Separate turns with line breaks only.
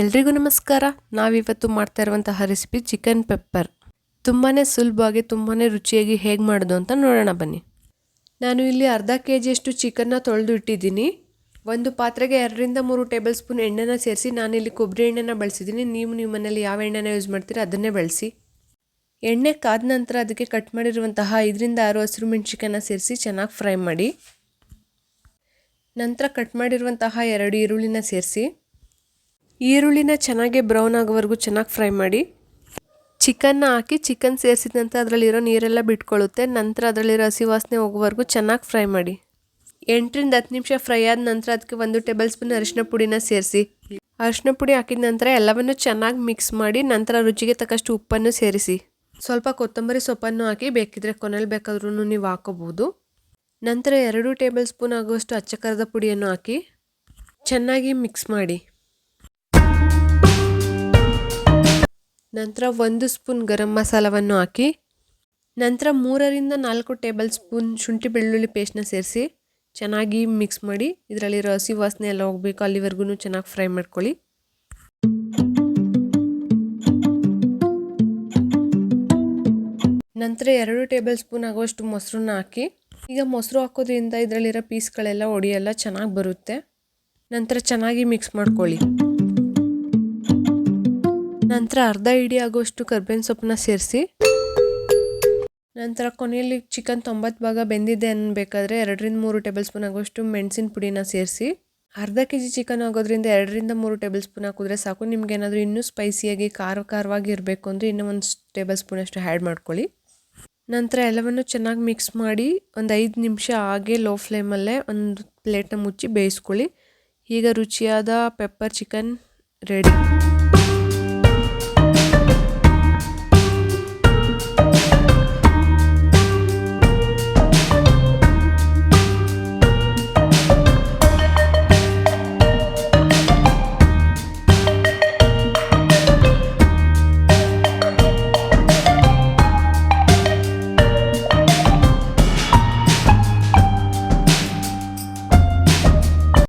ಎಲ್ರಿಗೂ ನಮಸ್ಕಾರ. ನಾವಿವತ್ತು ಮಾಡ್ತಾ ಇರುವಂತಹ ರೆಸಿಪಿ ಚಿಕನ್ ಪೆಪ್ಪರ್ ತುಂಬಾ ಸುಲಭವಾಗಿ ತುಂಬಾ ರುಚಿಯಾಗಿ ಹೇಗೆ ಮಾಡೋದು ಅಂತ ನೋಡೋಣ ಬನ್ನಿ. ನಾನು ಇಲ್ಲಿ ಅರ್ಧ ಕೆ ಜಿಯಷ್ಟು ಚಿಕನ್ನ ತೊಳೆದು ಇಟ್ಟಿದ್ದೀನಿ ಒಂದು ಪಾತ್ರೆಗೆ ಎರಡರಿಂದ ಮೂರು ಟೇಬಲ್ ಸ್ಪೂನ್ ಎಣ್ಣೆನ ಸೇರಿಸಿ ನಾನಿಲ್ಲಿ ಕೊಬ್ಬರಿ ಎಣ್ಣೆನ ಬಳಸಿದ್ದೀನಿ. ನೀವು ನಿಮ್ಮ ಮನೇಲಿ ಯಾವ ಎಣ್ಣೆನ ಯೂಸ್ ಮಾಡ್ತೀರಾ ಅದನ್ನೇ ಬಳಸಿ. ಎಣ್ಣೆ ಕಾದ ನಂತರ ಅದಕ್ಕೆ ಕಟ್ ಮಾಡಿರುವಂತಹ ಇದರಿಂದ ಆರು ಹಸಿರು ಮೆಣಸಿಕನ್ನ ಸೇರಿಸಿ ಚೆನ್ನಾಗಿ ಫ್ರೈ ಮಾಡಿ. ನಂತರ ಕಟ್ ಮಾಡಿರುವಂತಹ ಎರಡು ಈರುಳ್ಳಿನ ಸೇರಿಸಿ. ಈರುಳ್ಳಿನ ಚೆನ್ನಾಗಿ ಬ್ರೌನ್ ಆಗೋವರೆಗೂ ಚೆನ್ನಾಗಿ ಫ್ರೈ ಮಾಡಿ. ಚಿಕನ್ನ ಹಾಕಿ ಚಿಕನ್ ಸೇರಿಸಿದ ನಂತರ ಅದರಲ್ಲಿರೋ ನೀರೆಲ್ಲ ಬಿಟ್ಕೊಳ್ಳುತ್ತೆ. ನಂತರ ಅದರಲ್ಲಿರೋ ಹಸಿ ವಾಸನೆ ಹೋಗೋವರೆಗೂ ಚೆನ್ನಾಗಿ ಫ್ರೈ ಮಾಡಿ. ಎಂಟರಿಂದ ಹತ್ತು ನಿಮಿಷ ಫ್ರೈ ಆದ ನಂತರ ಅದಕ್ಕೆ ಒಂದು ಟೇಬಲ್ ಸ್ಪೂನ್ ಅರಿಶಿನ ಪುಡಿನ ಸೇರಿಸಿ. ಅರಿಶಿನ ಪುಡಿ ಹಾಕಿದ ನಂತರ ಎಲ್ಲವನ್ನು ಚೆನ್ನಾಗಿ ಮಿಕ್ಸ್ ಮಾಡಿ ನಂತರ ರುಚಿಗೆ ತಕ್ಕಷ್ಟು ಉಪ್ಪನ್ನು ಸೇರಿಸಿ. ಸ್ವಲ್ಪ ಕೊತ್ತಂಬರಿ ಸೊಪ್ಪನ್ನು ಹಾಕಿ ಬೇಕಿದ್ರೆ ಕೊನೆಯಲ್ಲಿ ಬೇಕಾದ್ರೂ ನೀವು ಹಾಕೋಬಹುದು ನಂತರ ಎರಡು ಟೇಬಲ್ ಸ್ಪೂನ್ ಆಗುವಷ್ಟು ಅಚ್ಚ ಖಾರದ ಪುಡಿಯನ್ನು ಹಾಕಿ ಚೆನ್ನಾಗಿ ಮಿಕ್ಸ್ ಮಾಡಿ. ನಂತರ ಒಂದು ಸ್ಪೂನ್ ಗರಂ ಮಸಾಲವನ್ನು ಹಾಕಿ, ನಂತರ ಮೂರರಿಂದ ನಾಲ್ಕು ಟೇಬಲ್ ಸ್ಪೂನ್ ಶುಂಠಿ ಬೆಳ್ಳುಳ್ಳಿ ಪೇಸ್ಟ್ನ ಸೇರಿಸಿ ಚೆನ್ನಾಗಿ ಮಿಕ್ಸ್ ಮಾಡಿ ಇದರಲ್ಲಿರೋ ಹಸಿ ವಾಸನೆ ಎಲ್ಲ ಹೋಗಬೇಕು, ಅಲ್ಲಿವರೆಗೂ ಚೆನ್ನಾಗಿ ಫ್ರೈ ಮಾಡ್ಕೊಳ್ಳಿ. ನಂತರ ಎರಡು ಟೇಬಲ್ ಸ್ಪೂನ್ ಆಗುವಷ್ಟು ಮೊಸರನ್ನ ಹಾಕಿ, ಈಗ ಮೊಸರು ಹಾಕೋದ್ರಿಂದ ಇದರಲ್ಲಿರೋ ಪೀಸ್ಗಳೆಲ್ಲ ಒಡಿಯೆಲ್ಲ ಚೆನ್ನಾಗಿ ಬರುತ್ತೆ. ನಂತರ ಚೆನ್ನಾಗಿ ಮಿಕ್ಸ್ ಮಾಡ್ಕೊಳ್ಳಿ. ನಂತರ ಅರ್ಧ ಇಡಿ ಆಗುವಷ್ಟು ಕರ್ಬೇವಿನ ಸೊಪ್ಪನ್ನ ಸೇರಿಸಿ, ನಂತರ ಕೊನೆಯಲ್ಲಿ ಚಿಕನ್ ತೊಂಬತ್ತು ಭಾಗ ಬೆಂದಿದೆ ಅನ್ಬೇಕಾದ್ರೆ ಎರಡರಿಂದ ಮೂರು ಟೇಬಲ್ ಸ್ಪೂನ್ ಆಗುವಷ್ಟು ಮೆಣಸಿನ ಪುಡಿನ ಸೇರಿಸಿ, ಅರ್ಧ ಕೆ ಜಿ ಚಿಕನ್ ಆಗೋದ್ರಿಂದ ಎರಡರಿಂದ ಮೂರು ಟೇಬಲ್ ಸ್ಪೂನ್ ಹಾಕಿದ್ರೆ ಸಾಕು. ನಿಮ್ಗೆ ಏನಾದರೂ ಇನ್ನೂ ಸ್ಪೈಸಿಯಾಗಿ ಖಾರ ಖಾರವಾಗಿ ಇರಬೇಕು ಅಂದರೆ ಇನ್ನೂ ಒಂದು ಟೇಬಲ್ ಸ್ಪೂನಷ್ಟು ಆ್ಯಡ್ ಮಾಡ್ಕೊಳ್ಳಿ. ನಂತರ ಎಲ್ಲವನ್ನು ಚೆನ್ನಾಗಿ ಮಿಕ್ಸ್ ಮಾಡಿ ಒಂದು ಐದು ನಿಮಿಷ ಹಾಗೆ ಲೋ ಫ್ಲೇಮಲ್ಲೇ ಒಂದು ಪ್ಲೇಟ್ನ ಮುಚ್ಚಿ ಬೇಯಿಸ್ಕೊಳ್ಳಿ. ಈಗ ರುಚಿಯಾದ ಪೆಪ್ಪರ್ ಚಿಕನ್ ರೆಡಿ